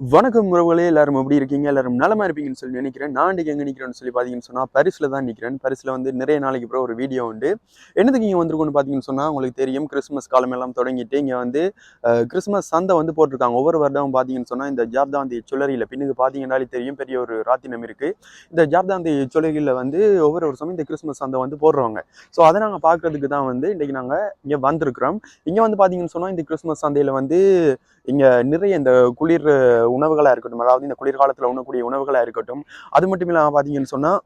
வணக்கம் உறவுகளே எல்லாரும் எப்படி இருக்கீங்க? எல்லாரும் நலமா இருப்பீங்கன்னு சொல்லி நினைக்கிறேன். நான் இன்றைக்கி எங்கே நிற்கிறேன்னு சொல்லி பார்த்தீங்கன்னு சொன்னால் பரிசில் தான் நிற்கிறேன் பரிசில் வந்து நிறைய நாளைக்கு அப்புறம் ஒரு வீடியோ உண்டு. என்னதுக்கு இங்கே வந்திருக்கோன்னு பார்த்தீங்கன்னு சொன்னால் உங்களுக்கு தெரியும் கிறிஸ்மஸ் காலம் எல்லாம் தொடங்கிட்டு இங்கே வந்து கிறிஸ்மஸ் சந்தை வந்து போட்டிருக்காங்க. ஒவ்வொரு வருடமும் பார்த்தீங்கன்னு சொன்னால் இந்த ஜாப்தாந்தி சுழரியில் பின்னுக்கு பார்த்தீங்கன்னாலே தெரியும் பெரிய ஒரு ராத்தினம் இருக்குது இந்த ஜாப்தாந்தி சுழரியில் வந்து ஒவ்வொரு வருஷமும் இந்த கிறிஸ்மஸ் சந்தை வந்து போடுறவங்க. ஸோ அதை நாங்கள் பார்க்கறதுக்கு தான் வந்து இன்றைக்கி நாங்கள் இங்கே வந்திருக்கிறோம். இங்கே வந்து பார்த்தீங்கன்னு சொன்னால் இந்த கிறிஸ்மஸ் சந்தையில் வந்து இங்கே நிறைய இந்த குளிர் உணவுகளாக இருக்கட்டும் அதாவது இந்த குளிர்காலத்தில் உண்ணக்கூடிய உணவுகளாக இருக்கட்டும் அது மட்டும் இல்லாமல் பார்த்தீங்கன்னு சொன்னால்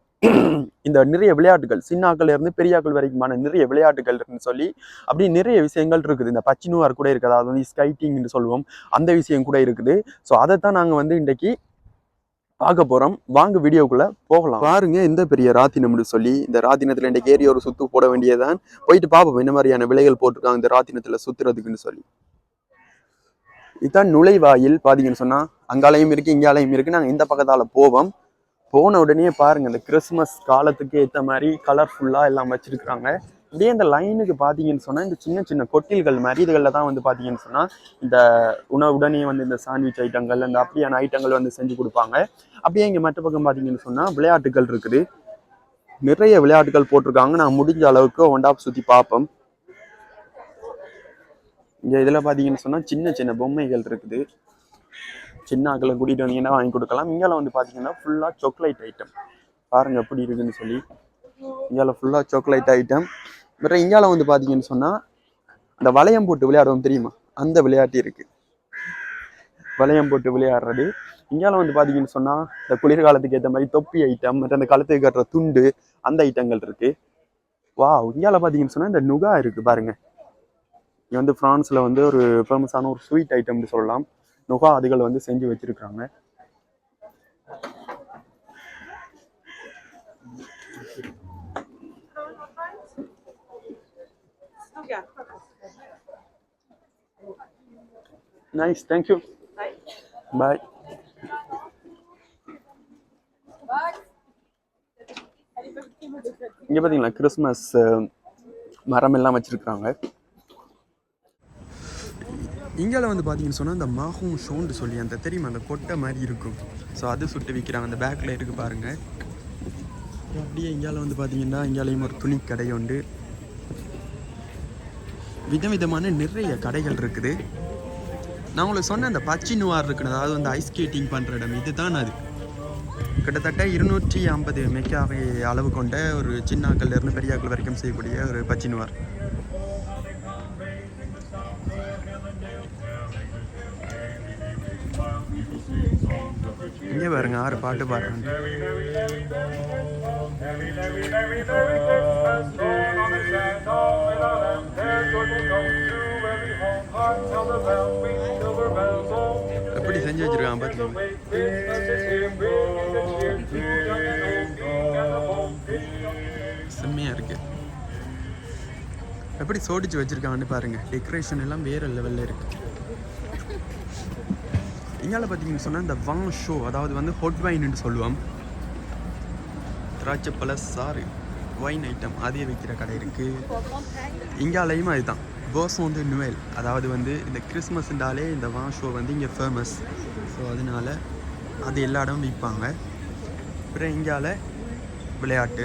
இந்த நிறைய விளையாட்டுகள் சின்னாக்கள் இருந்து பெரியாக்கள் வரைக்குமான நிறைய விளையாட்டுகள் இருக்குன்னு சொல்லி அப்படி நிறைய விஷயங்கள் இருக்குது. இந்த பச்சினுவார் கூட இருக்குது அதாவது வந்து ஸ்கைட்டிங்னு சொல்லுவோம் அந்த விஷயம் கூட இருக்குது. ஸோ அதை தான் நாங்கள் வந்து இன்றைக்கி பார்க்க போகிறோம் வாங்க வீடியோக்குள்ளே போகலாம். பாருங்க இந்த பெரிய ராத்தினம்னு சொல்லி இந்த ராத்தினத்தில் இன்றைக்கு ஏறி ஒரு சுத்து போட வேண்டியதான் போயிட்டு பார்ப்போம் என்ன மாதிரியான விலைகள் போட்டிருக்காங்க இந்த ராத்தினத்தில் சுற்றுறதுக்குன்னு சொல்லி. இதுதான் நுழைவாயில் பார்த்தீங்கன்னு சொன்னால் அங்காலையும் இருக்குது இங்காலையும் இருக்குது நாங்கள் இந்த பக்கத்தால் போவோம். போன உடனே பாருங்க இந்த கிறிஸ்மஸ் காலத்துக்கு ஏற்ற மாதிரி கலர்ஃபுல்லாக எல்லாம் வச்சுருக்குறாங்க. அப்படியே இந்த லைனுக்கு பார்த்தீங்கன்னு சொன்னால் இந்த சின்ன சின்ன கொட்டில்கள் மாதிரி இதுகளில் தான் வந்து பார்த்தீங்கன்னு சொன்னால் இந்த உணவுடனே வந்து இந்த சாண்ட்விச் ஐட்டங்கள் அந்த அப்படியான ஐட்டங்கள் வந்து செஞ்சு கொடுப்பாங்க. அப்படியே இங்கே மற்ற பக்கம் பார்த்தீங்கன்னு சொன்னால் விளையாட்டுகள் இருக்குது. நிறைய விளையாட்டுகள் போட்டிருக்காங்க. நான் முடிஞ்ச அளவுக்கு ஒண்டாப் சுற்றி பார்ப்போம். இங்கே இதில் பார்த்தீங்கன்னு சொன்னால் சின்ன சின்ன பொம்மைகள் இருக்குது. சின்ன ஆக்களை கூட்டிகிட்டு வந்தீங்கன்னா வாங்கி கொடுக்கலாம்? இங்கே வந்து பார்த்தீங்கன்னா ஃபுல்லாக சாக்லேட் ஐட்டம் பாருங்கள் எப்படி இருக்குதுன்னு சொல்லி. இங்கால ஃபுல்லாக சாக்லேட் ஐட்டம் பட் இங்கால வந்து பார்த்தீங்கன்னு சொன்னால் அந்த வளையம் போட்டு விளையாடுவோம் தெரியுமா? அந்த விளையாட்டு இருக்குது வளையம் போட்டு விளையாடுறது. இங்கால வந்து பார்த்தீங்கன்னு சொன்னால் இந்த குளிர்காலத்துக்கு ஏற்ற மாதிரி தொப்பி ஐட்டம் மற்ற அந்த கழுத்துக்கு கட்டுற துண்டு அந்த ஐட்டங்கள் இருக்குது வா இங்கால பார்த்தீங்கன்னு சொன்னால் இந்த நுகா இருக்குது பாருங்கள் இங்கே வந்து ஃப்ரான்ஸில் வந்து ஒரு ஃபேமஸான ஒரு ஸ்வீட் ஐட்டம்னு சொல்லலாம். நுகா அதிகள் வந்து செஞ்சு வச்சிருக்காங்க நைஸ் தேங்க்யூ பாய் இங்கே பார்த்தீங்களா கிறிஸ்மஸ் மரம் எல்லாம் வச்சிருக்காங்க இங்கால வந்து பார்த்தீங்கன்னு சொன்னால் அந்த மாகும் ஷோண்டு சொல்லி அந்த தெரியுமா அந்த கொட்டை மாதிரி இருக்கும். ஸோ அது சுட்டு விற்கிறாங்க அந்த பேக்கில் இருக்குது பாருங்கள் அப்படியே இங்கால வந்து பார்த்தீங்கன்னா இங்காலையும் ஒரு துணி கடை உண்டு. விதவிதமான நிறைய கடைகள் இருக்குது. நான் உங்களுக்கு சொன்ன அந்த பச்சி நுவார் இருக்குன்னு அதாவது வந்து ஐஸ் ஸ்கேட்டிங் பண்ணுற இடம் இதுதான் அது. கிட்டத்தட்ட இருநூற்றி ஐம்பது மெக்காவை அளவு கொண்ட ஒரு சின்னாக்கள்லேருந்து பெரியாக்கள் வரைக்கும் செய்யக்கூடிய ஒரு பச்சி இங்கே பாருங்க ஆறு பாட்டு பாடுறாங்க. எப்படி செஞ்சு வச்சிருக்கான் பார்த்தீங்கன்னா செம்மையாக இருக்கு. எப்படி சோடிச்சு வச்சுருக்காங்கன்னு பாருங்க. டெக்கரேஷன் எல்லாம் வேற லெவல்ல இருக்கு. இங்கால பார்த்தீங்கன்னு சொன்னால் இந்த வாங் ஷோ அதாவது வந்து ஹொட் வைன்னு சொல்லுவோம். திராட்சை பழ சாறு ஒயின் ஐட்டம் அதே விற்கிற கடை இருக்குது இங்காலையும் அதுதான். போசம் வந்து நுவல் அதாவது வந்து இந்த கிறிஸ்மஸ்ன்றாலே இந்த வாங் ஷோ வந்து இங்கே ஃபேமஸ் ஸோ அதனால அது எல்லா இடமும் விற்பாங்க. அப்புறம் இங்கால விளையாட்டு.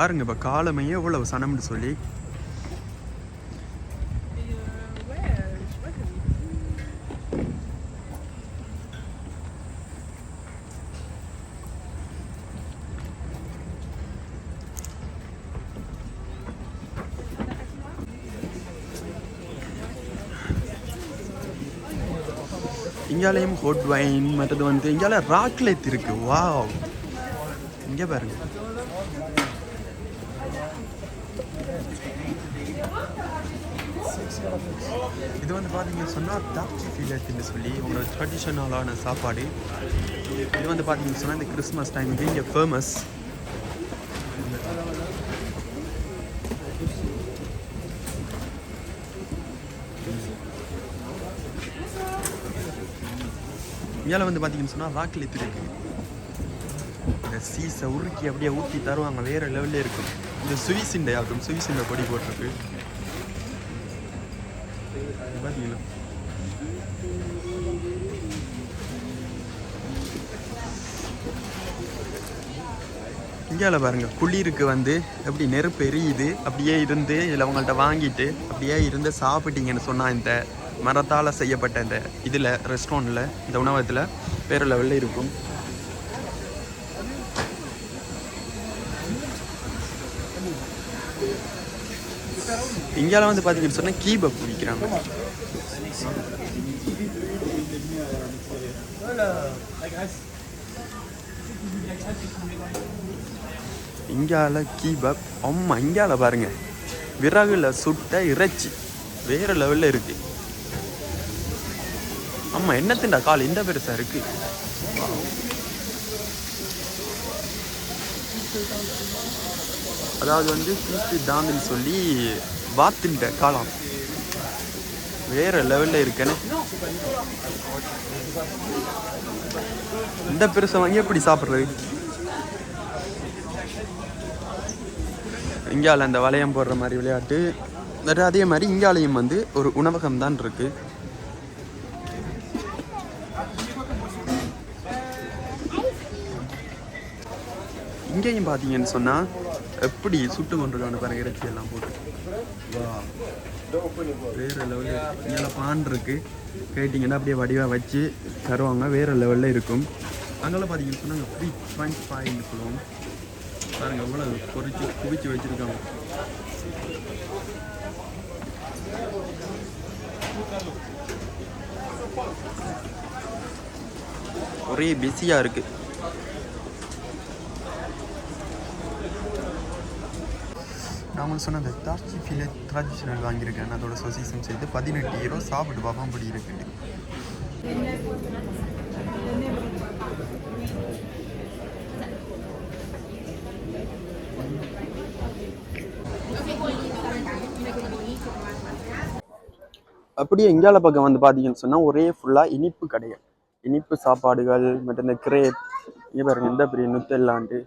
பாருங்க இப்போ காலமையே எவ்வளவு சனம்னு சொல்லி. இங்காலையும் ஹோட் வைன் மற்றது வந்து இங்கால ராக்லெட் இருக்கு. வா இங்க பாருங்க. இது வந்து பார்த்தீங்கன்னு சொன்னால் தாச்சி ஃபீலட்னு சொல்லி உங்களோட ட்ரெடிஷ்னலான சாப்பாடு. இது வந்து பார்த்தீங்கன்னு சொன்னால் இந்த கிறிஸ்மஸ் டைமுக்கு இங்கே ஃபேமஸ் மேலே வந்து பார்த்தீங்கன்னு சொன்னால் ராக்லெட் இருக்குது இந்த சீஸை உருக்கி அப்படியே ஊற்றி தருவாங்க வேறு லெவலில் இருக்கும். இந்த சுவிசிண்டை ஆகட்டும் சுவிசிண்டை பொடி போட்டிருக்கு. இது இந்தியாவில் பாருங்க குளிருக்கு வந்து எப்படி நெருப்பு எரியுது அப்படியே இருந்து இதில் அவங்கள்ட்ட வாங்கிட்டு அப்படியே இருந்து சாப்பிட்டீங்கன்னு சொன்னால் இந்த மரத்தால் செய்யப்பட்ட இந்த இதில் ரெஸ்டாரண்ட்டில் இந்த உணவகத்தில் வேறு லெவலில் இருக்கும். இந்தியாவில் வந்து பார்த்தீங்கன்னு சொன்னால் கீபப் விற்கிறாங்க இங்கால கீபப் அம்மா இங்கால பாருங்க. விறகுல சுட்ட இறைச்சி வேற லெவலில் இருக்கு. அம்மா என்னத்தின்டா கால் இந்த பெருசா இருக்கு? அதாவது வந்து கிறிஸ்து தாமின்னு சொல்லி வாத்தின்ட காலம். வேற லெவல்ல இருக்கேன்னு இந்த பெருசை வாங்கி எப்படி சாப்பிட்றது? இந்தியாவில் அந்த வளையம் போடுற மாதிரி விளையாட்டு. வேறு அதே மாதிரி இந்தியாலையும் வந்து ஒரு உணவகம் தான் இருக்கு. இங்கேயும் பார்த்தீங்கன்னு சொன்னால் எப்படி சுட்டு கொண்டிருக்காங்க பாருங்க இறைச்சி எல்லாம் போட்டு? வா வேற லெவலில் மேலே பான் இருக்கு. கேட்டிங்கன்னா அப்படியே வடிவாக வச்சு தருவாங்க. வேற லெவலில் இருக்கும். அங்கெல்லாம் பார்த்தீங்கன்னு சொன்னாங்க த்ரீ பாயிண்ட் ஃபைவ்னு சொல்லுவோம் பாருங்க எவ்வளோ பொறிச்சு குவிச்சு வச்சிருக்காங்க. ஒரே பிஸியாக இருக்குது நான் சொன்னது சொன்ன அந்த தார்ச்சி ட்ரெடிஷ்னல் வாங்கியிருக்கேன். அதோட சொசீசன் சேர்த்து பதினெட்டு ஈரோ சாப்பிட்டு பார்ப்போம் அப்படி இருக்கு. அப்படியே இந்தியாவில் பக்கம் வந்து பார்த்தீங்கன்னு சொன்னால் ஒரே ஃபுல்லாக இனிப்பு கடைகள். இனிப்பு சாப்பாடுகள் மற்றும் இந்த கிரேப் இங்கே பாருங்க இந்த பெரிய நுத்தெல்லாண்டு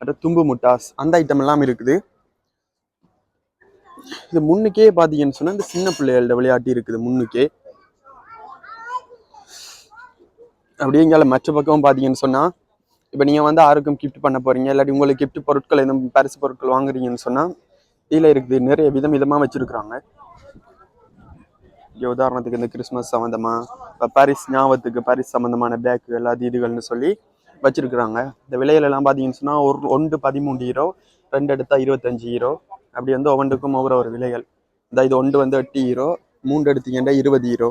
மற்றும் தும்பு முட்டாஸ் அந்த ஐட்டம் எல்லாம் இருக்குது. இது முன்னுக்கே பார்த்தீங்கன்னு சொன்னால் இந்த சின்ன பிள்ளைகளோட விளையாட்டு இருக்குது முன்னுக்கே. அப்படியே இங்கால மற்ற பக்கம் பார்த்தீங்கன்னு சொன்னால் இப்போ நீங்கள் வந்து யாருக்கும் கிஃப்ட் பண்ண போறீங்க? இல்லாட்டி உங்களுக்கு கிஃப்ட் பொருட்கள் எதுவும் பரிசு பொருட்கள் வாங்குறீங்கன்னு சொன்னால் இதில் இருக்குது நிறைய விதம் விதமாக வச்சுருக்குறாங்க. இங்கே உதாரணத்துக்கு இந்த கிறிஸ்மஸ் சம்மந்தமா இப்போ பாரிஸ் ஞாபகத்துக்கு பாரிஸ் சம்மந்தமான பேக்குகள் அது இதுகள்னு சொல்லி வச்சிருக்கிறாங்க. இந்த விலையிலலாம் பார்த்தீங்கன்னு சொன்னால் ஒரு ஒன்று பதிமூன்று ஹீரோ ரெண்டு எடுத்தால் இருபத்தஞ்சு ஹீரோ அப்படி வந்து ஒவ்வொன்றுக்கும் ஒவ்வொரு ஒரு விலைகள். இந்த இது ஒன்று வந்து எட்டு ஹீரோ மூன்று எடுத்தீங்கன்னா இருபது ஹீரோ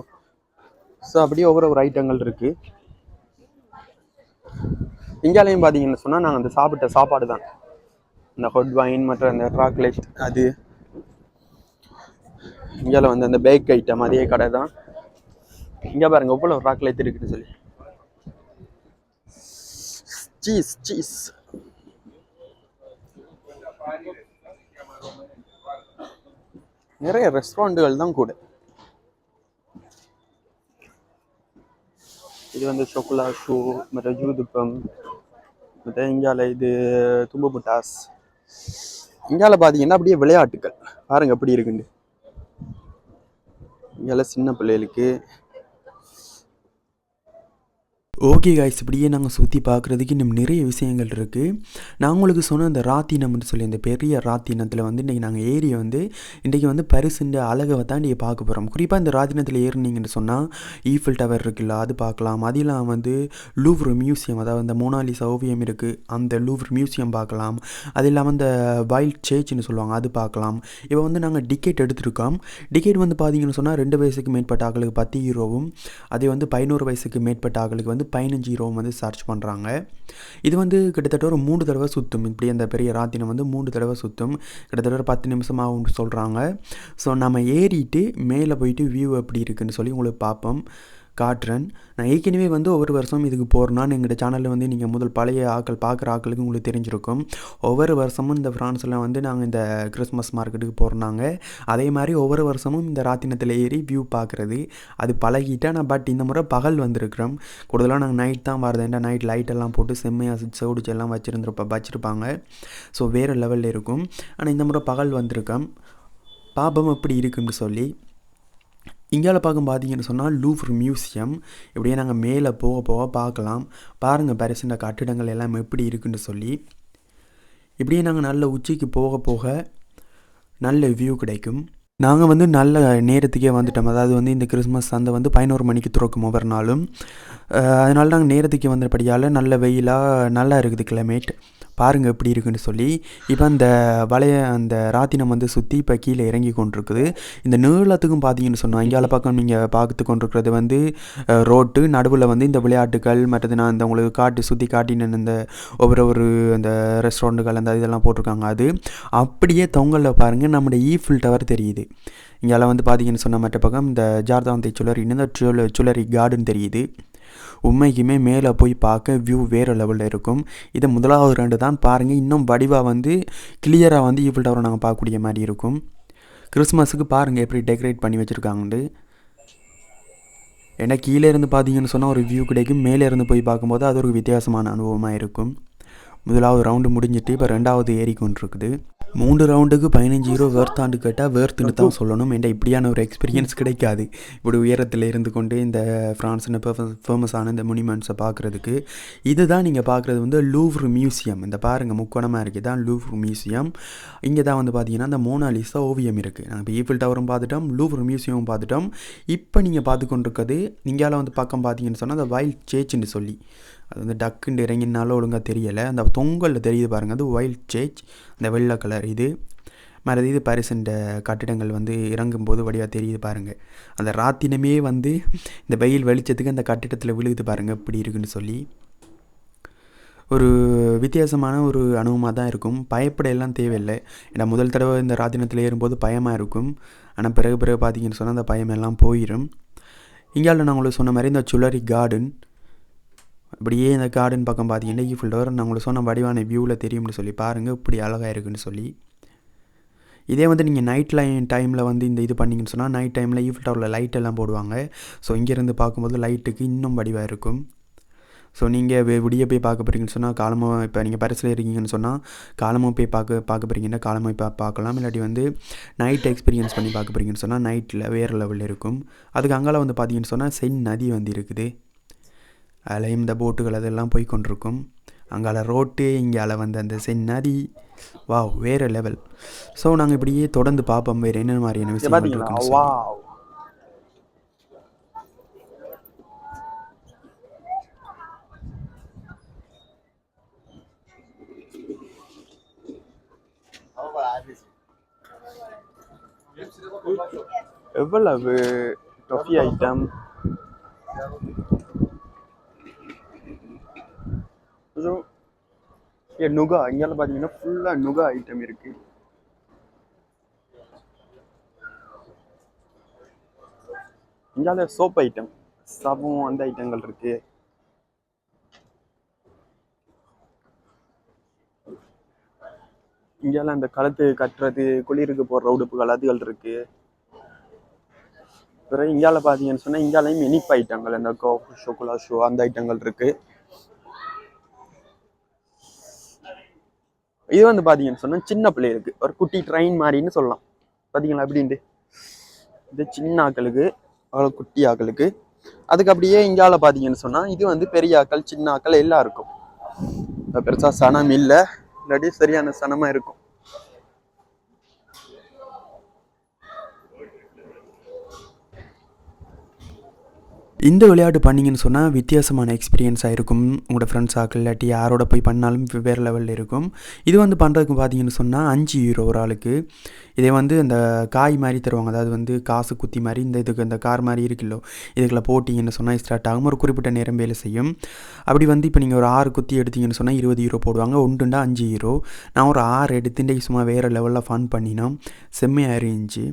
ஸோ அப்படியே ஒவ்வொரு ஒரு ஐட்டங்கள் இருக்குது இந்தியாலையும் பார்த்தீங்கன்னு சொன்னால் நாங்கள் அந்த சாப்பிட்ட சாப்பாடு தான். இந்த ஹொட் வைன் மற்றும் அந்த சாக்லேட் அது. இந்தியாவில் வந்து அந்த பேக் ஐட்டம் அதே கடை தான். இங்கே பாருங்க எவ்வளோ சாக்லேட் இருக்குன்னு சொல்லி. சீஸ் சீஸ் நிறைய ரெஸ்டாரண்ட்டுகள் தான் கூட. இது வந்து சொக்குலா ஷூ மற்ற ஜூதுப்பம் மற்ற இந்தியாவில் இது தும்பு புட்டாஸ். இந்தியாவில் பார்த்தீங்கன்னா அப்படியே விளையாட்டுகள் பாருங்க எப்படி இருக்குன்னு இந்தியாவில் சின்ன பிள்ளைகளுக்கு ஓகே காய்ஸ் இப்படியே நாங்கள் சுற்றி பார்க்குறதுக்கு இன்னும் நிறைய விஷயங்கள் இருக்குது நான் உங்களுக்கு சொன்ன அந்த ராத்தினம்னு சொல்லி அந்த பெரிய ராத்தினத்தில் வந்து இன்றைக்கி நாங்கள் ஏறி வந்து இன்றைக்கி வந்து பரிசுன்ற அழகை தான் இன்றைக்கி பார்க்க போகிறோம் குறிப்பாக இந்த ராத்தினத்தில் ஏறினீங்கன்னு சொன்னால் ஈஃபில் டவர் இருக்குல்ல அது பார்க்கலாம். அது இல்லாமல் வந்து லூவ்ரு மியூசியம் அதாவது அந்த மோனாலிசா ஓவியம் இருக்குது அந்த லூவ்ரு மியூசியம் பார்க்கலாம். அது இல்லாமல் அந்த வைல்ட் சேர்ச்னு சொல்லுவாங்க அது பார்க்கலாம். இப்போ வந்து நாங்கள் டிக்கெட் எடுத்திருக்கோம். டிக்கெட் வந்து பார்த்தீங்கன்னு சொன்னால் ரெண்டு வயசுக்கு மேற்பட்ட ஆக்களுக்கு பத்து ஹீரோவும் அதே வந்து பதினோரு வயசுக்கு மேற்பட்ட ஆக்களுக்கு வந்து பதினஞ்சு ஹீரோவும் வந்து சார்ஜ் பண்ணுறாங்க இது வந்து கிட்டத்தட்ட ஒரு மூணு தடவை சுற்றும் இப்படி அந்த பெரிய ராத்தினம் வந்து மூணு தடவை சுற்றும் கிட்டத்தட்ட ஒரு பத்து நிமிஷம் ஆகும்னு சொல்கிறாங்க ஸோ நம்ம ஏறிட்டு மேலே போயிட்டு வியூ எப்படி இருக்குன்னு சொல்லி உங்களுக்கு பார்ப்போம். காட்டுறேன். நான் ஏற்கனவே வந்து ஒவ்வொரு வருஷம் இதுக்கு போகிறேன்னு எங்களோட சேனலில் வந்து நீங்கள் முதல் பழைய ஆக்கள் பார்க்குற ஆக்களுக்கு உங்களுக்கு தெரிஞ்சிருக்கும். ஒவ்வொரு வருஷமும் இந்த ஃப்ரான்ஸில் வந்து நாங்கள் இந்த கிறிஸ்மஸ் மார்க்கெட்டுக்கு போகிறோனாங்க அதே மாதிரி ஒவ்வொரு வருஷமும் இந்த ராத்தினத்தில் ஏறி வியூ பார்க்குறது. அது பழகிட்டா நான் பட் இந்த முறை பகல் வந்திருக்கிறோம். கூடுதலாக நாங்கள் நைட் தான் வரதுண்டா நைட் லைட்டெல்லாம் போட்டு செம்மையாக சோடிச்சு எல்லாம் வச்சுருந்துருப்ப வச்சுருப்பாங்க. ஸோ வேறு லெவலில் இருக்கும். ஆனால் இந்த முறை பகல் வந்திருக்கோம். பாபம் எப்படி இருக்குன்னு சொல்லி இந்தியாவில் பார்க்கும் பார்த்தீங்கன்னு சொன்னால் லூஃப்ர் மியூசியம் இப்படியே நாங்கள் மேலே போக போக பார்க்கலாம். பாருங்கள் பரிசுண்ட கட்டிடங்கள் எல்லாம் எப்படி இருக்குன்னு சொல்லி. இப்படியே நாங்கள் நல்ல உச்சிக்கு போக போக நல்ல வியூ கிடைக்கும். நாங்கள் வந்து நல்ல நேரத்துக்கே வந்துட்டோம். அதாவது வந்து இந்த கிறிஸ்மஸ் சந்தை வந்து பதினோரு மணிக்கு திறக்கும் ஒவ்வொரு நாளும். அதனால நாங்கள் நேரத்துக்கு வந்தபடியால் நல்ல வெயிலாக நல்லா இருக்குது கிளைமேட் பாருங்கள் எப்படி இருக்குன்னு சொல்லி. இப்போ அந்த வளைய அந்த ராத்தினம் வந்து சுற்றி இப்போ கீழே இறங்கி கொண்டிருக்குது. இந்த நீளத்துக்கும் பார்த்தீங்கன்னு சொன்னால் இங்கால பக்கம் நீங்கள் பார்த்து கொண்டிருக்கிறது வந்து ரோட்டு. நடுவில் வந்து இந்த விளையாட்டுகள் மற்றது நான் இந்த உங்களுக்கு காட்டு சுற்றி காட்டின இந்த ஒவ்வொரு ஒரு அந்த ரெஸ்டாரண்ட்டுகள் அந்த இதெல்லாம் போட்டிருக்காங்க அது. அப்படியே தொங்கலில் பாருங்கள் நம்முடைய ஈஃபில் டவர் தெரியுது. இங்கெல்லாம் வந்து பார்த்தீங்கன்னு சொன்ன மற்ற பக்கம் இந்த ஜார்தாந்தை சுழரின்னு இந்த சுழ சுழரி கார்டன் தெரியுது. உண்மைக்குமே மேலே போய் பார்க்க வியூ வேறு லெவலில் இருக்கும். இதை முதலாவது ரெண்டு தான் பாருங்கள் இன்னும் வடிவாக வந்து கிளியராக வந்து ஈஃபில் டவரை நாங்கள் பார்க்கக்கூடிய மாதிரி இருக்கும். கிறிஸ்மஸுக்கு பாருங்கள் எப்படி டெக்கரேட் பண்ணி வச்சுருக்காங்கன்ட்டு. ஏன்னா கீழே இருந்து பார்த்தீங்கன்னு சொன்னால் ஒரு வியூ கிடைக்கும். மேலே இருந்து போய் பார்க்கும்போது அது ஒரு வித்தியாசமான அனுபவமாக இருக்கும். முதலாவது ரவுண்டு முடிஞ்சிட்டு இப்போ ரெண்டாவது ஏறி கொண்டிருக்குது மூன்று ரவுண்டுக்கு பதினஞ்சு ஹீரோ வேர்த்தாண்டு கேட்டால் வேர்த்துன்னு தான் சொல்லணும். என்ற இப்படியான ஒரு எக்ஸ்பீரியன்ஸ் கிடைக்காது. இப்படி உயரத்தில் இருந்து கொண்டு இந்த ஃப்ரான்ஸ்னு ஃபேமஸான இந்த முனிமெண்ட்ஸை பார்க்குறதுக்கு இதுதான் நீங்கள் பார்க்குறது வந்து லூவ்ர் மியூசியம் இந்த பாருங்கள் முக்கோணமாக இருக்குது தான் லூவ்ர் மியூசியம் இங்கே தான் வந்து பார்த்தீங்கன்னா இந்த மோனாலிசா ஓவியம் இருக்குது நாங்கள் இப்போ ஈஃபில் டவரும் பார்த்துட்டோம் லூவ்ர் மியூசியமும் பார்த்துட்டோம் இப்போ நீங்கள் பார்த்து கொண்டிருக்கிறது நீங்களால் வந்து பக்கம் பார்த்தீங்கன்னு சொன்னால் அந்த வைல்ட் சேச்சுன்னு சொல்லி. அது வந்து டக்குன்னு இறங்கினாலும் ஒழுங்காக தெரியலை. அந்த தொங்கலில் தெரியுது பாருங்கள் அது ஒயில்ட் சேஜ் அந்த வெள்ளை கலர் இது. மற்றது இது பரிசுண்ட கட்டிடங்கள் வந்து இறங்கும்போது வழியாக தெரியுது பாருங்கள் அந்த ராத்தினமே வந்து இந்த வெயில் வெளிச்சத்துக்கு அந்த கட்டிடத்தில் விழுகுது பாருங்கள் இப்படி இருக்குன்னு சொல்லி. ஒரு வித்தியாசமான ஒரு அனுபவமாக தான் இருக்கும். பயப்பட எல்லாம் தேவையில்லை. ஏன்னா முதல் தடவை இந்த ராத்தினத்தில் ஏறும்போது பயமாக இருக்கும். ஆனால் பிறகு பிறகு பார்த்தீங்கன்னு சொன்னால் அந்த பயம் எல்லாம் போயிடும் இங்கால நான் உங்களுக்கு சொன்ன மாதிரி இந்த சுழரி கார்டன் அப்படியே இந்த கார்டன் பக்கம் பார்த்தீங்கன்னா ஈஃபில் டவர் நான் உங்களுக்கு சொன்ன வடிவான வியூவில் தெரியும்னு சொல்லி பாருங்கள் இப்படி அழகாக இருக்குன்னு சொல்லி. இதே வந்து நீங்கள் நைட் லைன் டைமில் வந்து இந்த இது பண்ணிங்கன்னு சொன்னால் நைட் டைமில் ஈஃபில் டவரில் லைட் எல்லாம் போடுவாங்க. ஸோ இங்கேருந்து பார்க்கும்போது லைட்டுக்கு இன்னும் வடிவாக இருக்கும். ஸோ நீங்கள் விடிய போய் பார்க்க போகிறீங்கன்னு சொன்னால் காலமாக இப்போ நீங்கள் பரிசில் இருக்கீங்கன்னு சொன்னால் காலமாக போய் பார்க்க பார்க்க போகிறீங்கன்னா காலமாக போய் பார்க்கலாம். இல்லாட்டி வந்து நைட் எக்ஸ்பீரியன்ஸ் பண்ணி பார்க்க போகிறீங்கன்னு சொன்னால் நைட்டில் வேறு லெவலில் இருக்கும். அதுக்கு அங்கால வந்து பார்த்தீங்கன்னு சொன்னால் சென் நதி வந்து இருக்குது. அதில் இந்த போட்டுகள் அதெல்லாம் போய் கொண்டிருக்கும். அங்கால ரோட்டு இங்கால வந்து அந்த சென் நதி வா வேறு லெவல் ஸோ நாங்கள் இப்படியே தொடர்ந்து பார்ப்போம். வேறு என்ன மாதிரியான விஷயம் சொல்லி. எவ்வளவு டொஃபி ஐட்டம் ஏ நுகா இங்கெல்லாம் பார்த்தீங்கன்னா ஃபுல்லாக நுகா ஐட்டம் இருக்கு. இங்கால சோப் ஐட்டம் சபம் அந்த ஐட்டங்கள் இருக்கு. இங்கால அந்த கழுத்து கட்டுறது குளிருக்கு போடுற உடுப்புகள் அதுகள் இருக்கு. பிறகு இங்கால பார்த்தீங்கன்னு சொன்னால் இங்காலையும் இனிப்பு ஐட்டங்கள் இந்த கோஃபு ஷோகுலா ஷோ அந்த ஐட்டங்கள் இருக்கு. இது வந்து பார்த்தீங்கன்னு சொன்னால் சின்ன பிள்ளைகளுக்கு ஒரு குட்டி ட்ரெயின் மாதிரின்னு சொல்லலாம். பார்த்தீங்களா அப்படின்ட்டு இது சின்ன ஆக்களுக்கு அவ்வளோ குட்டி ஆக்களுக்கு. அதுக்கு அப்படியே இங்கால பார்த்தீங்கன்னு சொன்னால் இது வந்து பெரிய ஆக்கள் சின்ன ஆக்கள் எல்லாம் இருக்கும் பெருசாக பெருசா சனம் இல்லை. இல்லாட்டி சரியான சனமாக இருக்கும். இந்த விளையாட்டு பண்ணீங்கன்னு சொன்னால் வித்தியாசமான எக்ஸ்பீரியன்ஸாக இருக்கும் உங்களோட ஃப்ரெண்ட்ஸ் ஆக்கள் இல்லாட்டி யாரோட போய் பண்ணாலும் வெவ்வேறு லெவலில் இருக்கும். இது வந்து பண்ணுறதுக்கு பார்த்தீங்கன்னு சொன்னால் அஞ்சு ஹீரோ ஒரு ஆளுக்கு. இதே வந்து அந்த காய் மாதிரி தருவாங்க. அதாவது வந்து காசு குத்தி மாதிரி இந்த இதுக்கு இந்த கார் மாதிரி இருக்குல்லோ இதுக்குள்ள போட்டிங்கன்னு சொன்னால் ஸ்டார்ட் ஆகும். ஒரு குறிப்பிட்ட நேரம் வேலை செய்யும். அப்படி வந்து இப்போ நீங்கள் ஒரு ஆறு குத்தி எடுத்தீங்கன்னு சொன்னால் இருபது ஹீரோ போடுவாங்க. ஒன்றுண்டா அஞ்சு ஹீரோ நான் ஒரு ஆறு எடுத்துட்டு சும்மா வேறு லெவலில் ஃபன் பண்ணினோம். செம்மையாக இருந்துச்சு.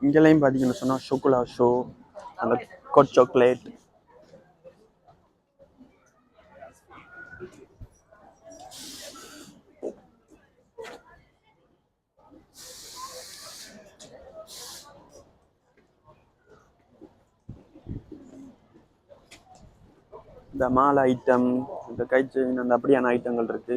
இங்கெல்லாம் பார்த்தீங்கன்னு சொன்னால் ஷோகுலா ஷோ அந்த கொட் சாக்லேட் இந்த மாலை ஐட்டம் இந்த கை செயின் அந்த அப்படியான ஐட்டங்கள் இருக்கு.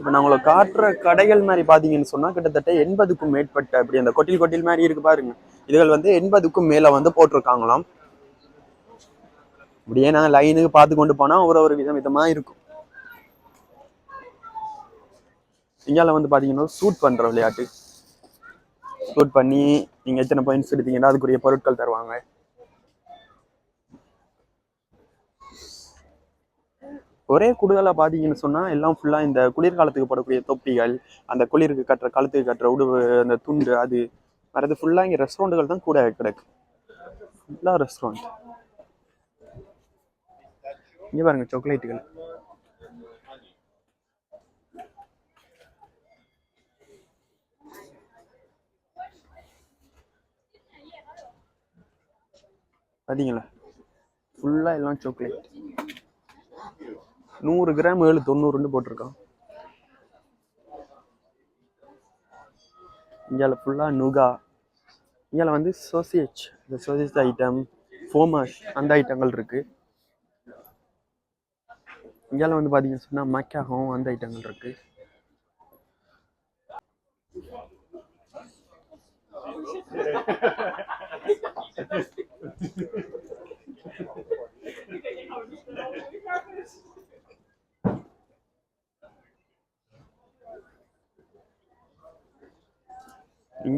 இப்போ நான் உங்களை காட்டுற கடைகள் மாதிரி பார்த்தீங்கன்னு சொன்னால் கிட்டத்தட்ட எண்பதுக்கும் மேற்பட்ட அப்படி அந்த கொட்டில் கொட்டில் மாதிரி இருக்கு பாருங்க. இதுகள் வந்து எண்பதுக்கும் மேலே வந்து போட்டிருக்காங்களாம். இப்படியே நாங்கள் லைனுக்கு பார்த்து கொண்டு போனால் ஒரு ஒரு விதம் விதமாக இருக்கும். இங்கால வந்து பார்த்தீங்கன்னா சூட் பண்ணுற விளையாட்டு. சூட் பண்ணி நீங்கள் எத்தனை பாயிண்ட்ஸ் எடுத்தீங்கன்னா அதுக்குரிய பொருட்கள் தருவாங்க. ஒரே கூடுதலாக பார்த்தீங்கன்னு சொன்னால் எல்லாம் ஃபுல்லாக இந்த குளிர்காலத்துக்கு போடக்கூடிய தொப்பிகள் அந்த குளிருக்கு கட்டுற கழுத்துக்கு கட்டுற உடுவு அந்த துண்டு அது வரது ஃபுல்லாக இங்கே ரெஸ்டாரண்ட்டுகள் தான் கூட கிடக்கு. ஃபுல்லா ரெஸ்டாரண்ட் இங்கே பாருங்க சாக்லேட்டுகள் பார்த்தீங்களா ஃபுல்லாக எல்லாம் சாக்லேட் நூறு கிராம் ஏழு தொண்ணூறுன்னு போட்டிருக்கான். இங்கால ஃபுல்லாக நுகா. இங்கே வந்து சோசியேஜ் இந்த சோசியேஜ் ஐட்டம் ஃபோமாஷ் அந்த ஐட்டங்கள் இருக்கு. இங்கால வந்து பார்த்தீங்கன்னு சொன்னால் மக்காகம் அந்த ஐட்டங்கள் இருக்கு.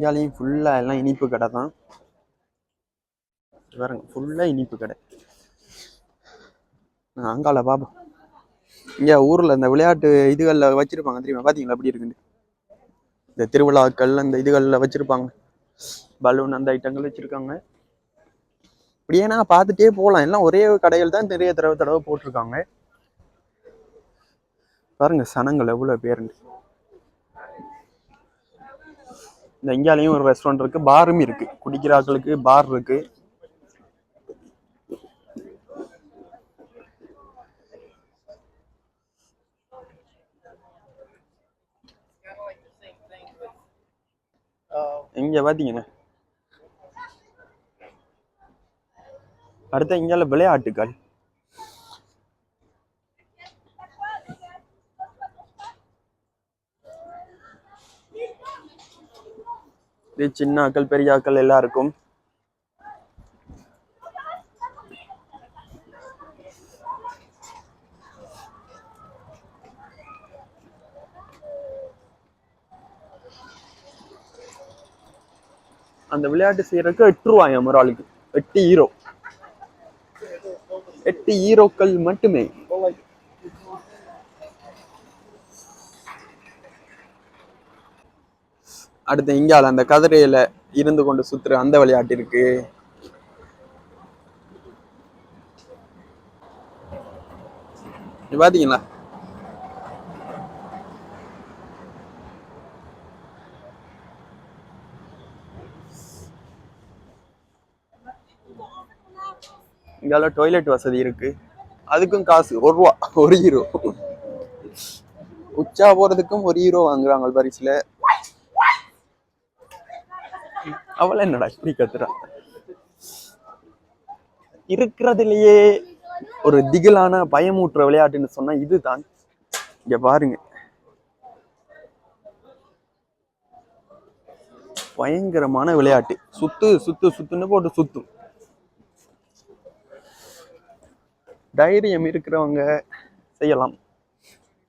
இங்காலையும் ஃபுல்லாக எல்லாம் இனிப்பு கடை தான். பாருங்க ஃபுல்லாக இனிப்பு கடை. நான் அங்கால பார்ப்போம் இங்கே ஊரில் இந்த விளையாட்டு இதுகளில் வச்சுருப்பாங்க தெரியுமா? பார்த்தீங்களா எப்படி இருக்குன்னு? இந்த திருவிழாக்கள் அந்த இதுகளில் வச்சுருப்பாங்க. பலூன் அந்த ஐட்டங்கள் வச்சுருக்காங்க. இப்படியே நான் பார்த்துட்டே போகலாம். எல்லாம் ஒரே கடைகள் தான் நிறைய தடவை தடவை போட்டிருக்காங்க. பாருங்க சனங்கள் எவ்வளோ பேருன்னு. இந்த இந்தியாலையும் ஒரு ரெஸ்டாரண்ட் இருக்கு. பாரும் இருக்கு. குடிக்கிற ஆட்களுக்கு பார் இருக்கு. இங்க பாத்தீங்கன்னா அடுத்த இங்கால விளையாட்டுகள். இது சின்ன ஆக்கள் பெரிய ஆக்கள் எல்லாருக்கும். அந்த விளையாட்டு செய்யறதுக்கு எட்டு ரூபாயாம் ஒரு ஆளுக்கு எட்டு ஹீரோ எட்டு ஹீரோக்கள் மட்டுமே. அடுத்து இங்கால அந்த கதிரையில இருந்து கொண்டு சுத்துற அந்த விளையாட்டு இருக்கு. பாத்தீங்களா? இங்கால டொய்லெட் வசதி இருக்கு. அதுக்கும் காசு ஒரு ரூபா ஒரு ஹீரோ உச்சா போறதுக்கும் ஒரு ஹீரோ வாங்குறாங்க பரிசுல. அவளை என்னடா இப்படி கத்துறா? இருக்கிறதுலயே ஒரு திகிலான பயமூட்டுற விளையாட்டுன்னு சொன்னா இதுதான். இங்க பாருங்க. பயங்கரமான விளையாட்டு. சுத்து சுத்து சுத்துன்னு போட்டு சுத்தும். தைரியம் இருக்கிறவங்க செய்யலாம்.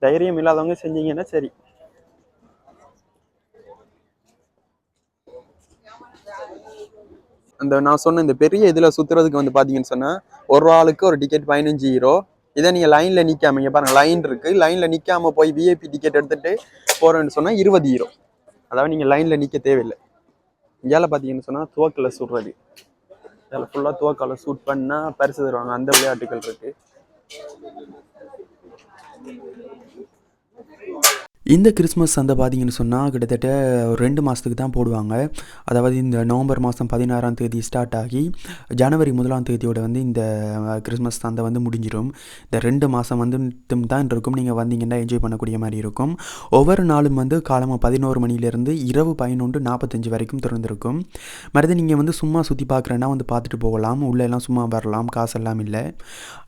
தைரியம் இல்லாதவங்க செஞ்சீங்கன்னா சரி. அந்த நான் சொன்ன இந்த பெரிய இதில் சுற்றுறதுக்கு வந்து பார்த்தீங்கன்னு சொன்னால் ஒரு ஆளுக்கு ஒரு டிக்கெட் பதினஞ்சு ஹீரோ இதை நீங்கள் லைனில் நிற்காம இங்கே பாருங்கள் லைன் இருக்குது லைனில் நிற்காம போய் விஐபி டிக்கெட் எடுத்துகிட்டு போகிறேன்னு சொன்னால் இருபது ஹீரோ அதாவது நீங்கள் லைனில் நிற்க தேவையில்லை. இங்கேயால் பார்த்தீங்கன்னு சொன்னால் துவக்கில் சுடுறது. இதில் ஃபுல்லாக துவக்கால சூட் பண்ணால் பரிசு தருவாங்க. அந்த விளையாட்டுகள் இருக்குது இந்த கிறிஸ்மஸ் சந்தை பார்த்தீங்கன்னு சொன்னால் கிட்டத்தட்ட ஒரு ரெண்டு மாதத்துக்கு தான் போடுவாங்க. அதாவது இந்த நவம்பர் மாதம் பதினாறாம் தேதி ஸ்டார்ட் ஆகி ஜனவரி முதலாம் தேதியோட வந்து இந்த கிறிஸ்மஸ் சந்தை வந்து முடிஞ்சிடும் இந்த ரெண்டு மாதம் வந்து தான் இருக்கும். நீங்கள் வந்தீங்கன்னா என்ஜாய் பண்ணக்கூடிய மாதிரி இருக்கும். ஒவ்வொரு நாளும் வந்து காலமாக பதினோரு மணிலேருந்து இரவு பதினொன்று நாற்பத்தஞ்சு வரைக்கும் திறந்திருக்கும். மறுபடியும் நீங்கள் வந்து சும்மா சுற்றி பார்க்குறேன்னா வந்து பார்த்துட்டு போகலாம். உள்ளே எல்லாம் சும்மா வரலாம். காசெல்லாம் இல்லை.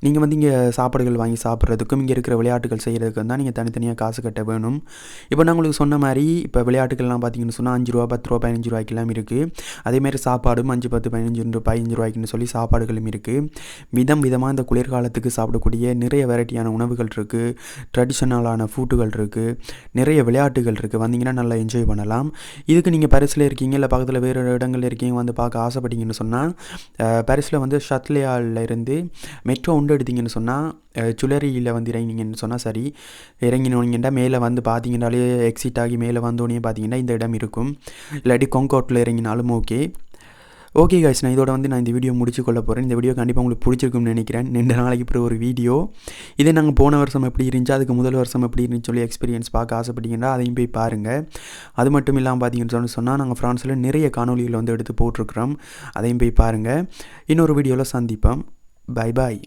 நீங்கள் வந்து இங்கே சாப்பாடுகள் வாங்கி சாப்பிட்றதுக்கும் இங்கே இருக்கிற விளையாட்டுகள் செய்கிறதுக்கும் தான் நீங்கள் தனித்தனியாக காசு கட்ட வேணும். இப்போ நான் உங்களுக்கு சொன்ன மாதிரி இப்போ விளையாட்டுகள்லாம் பார்த்தீங்கன்னு சொன்னால் அஞ்சு ரூபா பத்து ரூபா பதினஞ்சு ரூபாய்க்கெல்லாம் இருக்குது அதேமாதிரி சாப்பாடும் அஞ்சு பத்து பதினஞ்சு ரூபாய் பதினஞ்சு ரூபாய்க்குன்னு சொல்லி சாப்பாடுகளும் இருக்குது விதம் விதமாக இந்த குளிர்காலத்துக்கு சாப்பிடக்கூடிய நிறைய வெரைட்டியான உணவுகள் இருக்குது ட்ரெடிஷ்னலான ஃபுட்டுகள் இருக்குது நிறைய விளையாட்டுகள் இருக்குது வந்தீங்கன்னா நல்லா என்ஜாய் பண்ணலாம். இதுக்கு நீங்கள் பரிசில் இருக்கீங்க இல்லை பக்கத்தில் வேறு இடங்களில் இருக்கீங்க வந்து பார்க்க ஆசைப்பட்டீங்கன்னு சொன்னால் பரிசில் வந்து ஷத்லியாவில் இருந்து மெட்ரோ உண்டு எடுத்தீங்கன்னு சொன்னால் சுழரியில் வந்து இறங்கினீங்கன்னு சொன்னால் சரி இறங்கினீங்கன்னா மேலே வந்து பார்த்தீங்கன்னாலே எக்ஸிட் ஆகி மேலே வந்தோடனே பார்த்தீங்கன்னா இந்த இடம் இருக்கும். இல்லாட்டி கொங்கோட்டில் இறங்கினாலும் ஓகே ஓகே guys நான் இதோட வந்து நான் இந்த வீடியோ முடிச்சு கொள்ள போகிறேன் இந்த வீடியோ கண்டிப்பாக உங்களுக்கு பிடிச்சிருக்கும்னு நினைக்கிறேன். ரெண்டு நாளைக்கு பிறகு ஒரு வீடியோ இதே நாங்கள் போன வருஷம் எப்படி இருந்துச்சு அதுக்கு முதல் வருஷம் எப்படி இருந்துச்சு சொல்லி எக்ஸ்பீரியன்ஸ் பார்க்க ஆசைப்பட்டீங்கன்னா அதையும் போய் பாருங்கள் அது மட்டும் இல்லாமல் பார்த்தீங்கன்னு சொன்னால் நாங்கள் ஃப்ரான்ஸில் நிறைய காணொலிகள் வந்து எடுத்து போட்டிருக்கிறோம். அதையும் போய் பாருங்கள் இன்னொரு வீடியோவில் சந்திப்போம். Bye bye